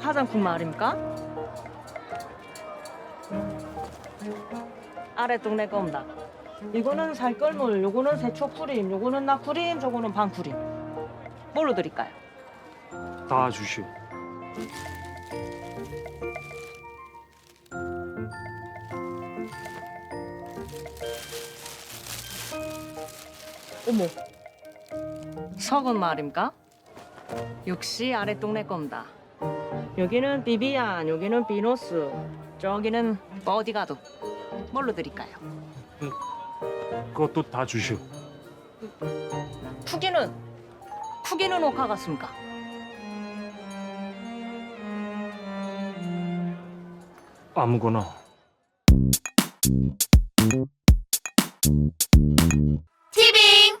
화장품 말입니까? 아래 동네 겁니다. 이거는 살걸물, 요거는 세척크림, 요거는 나크림, 저거는 반크림. 뭘로 드릴까요? 다 주시오. 어머. 석은 말입니까? 역시 아래 동네 겁니다. 여기는 비비안, 여기는 비노스, 저기는 어디 가도 뭘로 드릴까요? 그, 그것도 다 주시오. 크기는 크기는 오카 같습니까? 아무거나. 티빙!